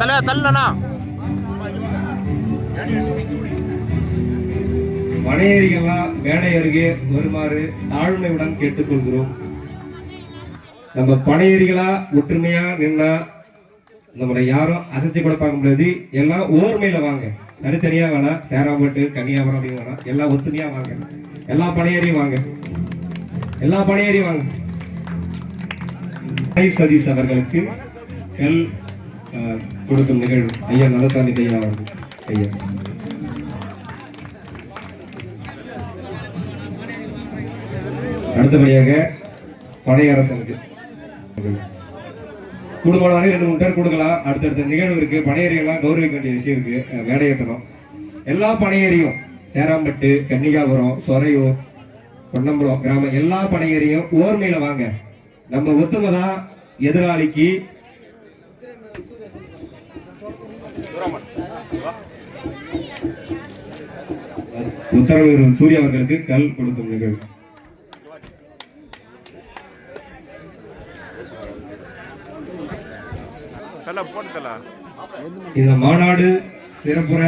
தல தள்ளண்ணா. மனையறிகள்லாம் மேடை அருகே வருமாறு தாழ்மையுடன் கேட்டுக்கொள்கிறோம். நம்ம பனையறிகளா ஒற்றுமையா நின்னா நம்மளை யாரும் அசைச்சு கூட பார்க்க முடியாது. எல்லாம் ஓர்மையில வாங்க. தனித்தனியா வேணாம் சேராம்பட்டு கன்னியாபுரம் அப்படின்னு வேணாம் எல்லாம் ஒத்துமையா வாங்க. எல்லா பனையேறியும் வாங்க. எல்லா பனையேறியும் வாங்க. சதீஷ் அவர்களுக்கு எல் கொடுக்கும் நிகழ்வு. ஐயா நலசாமி ஐயா அவர்கள். ஐயா. அடுத்தபடியாக பனையரசனுக்கு குடும்பம் ரெண்டு மூணு பேர் கொடுக்கலாம் அடுத்தடுத்த நிகழ்வு இருக்கு. பனையேறியெல்லாம் கௌரவிக்க வேண்டிய விஷயம் இருக்கு. அஹ் எல்லா பனையேறியும் சேராம்பட்டு கன்னிகாபுரம் சொரையூர் பொன்னம்பலம் கிராமம் எல்லா பனையேறியும் ஓர்மையில வாங்க. நம்ம ஒத்துமை தான் எதிராளிக்கு உத்தரவு சூர்யா அவர்களுக்கு கல் கொடுக்கும் நிகழ்வு. இந்த மாநாடு சிறப்புற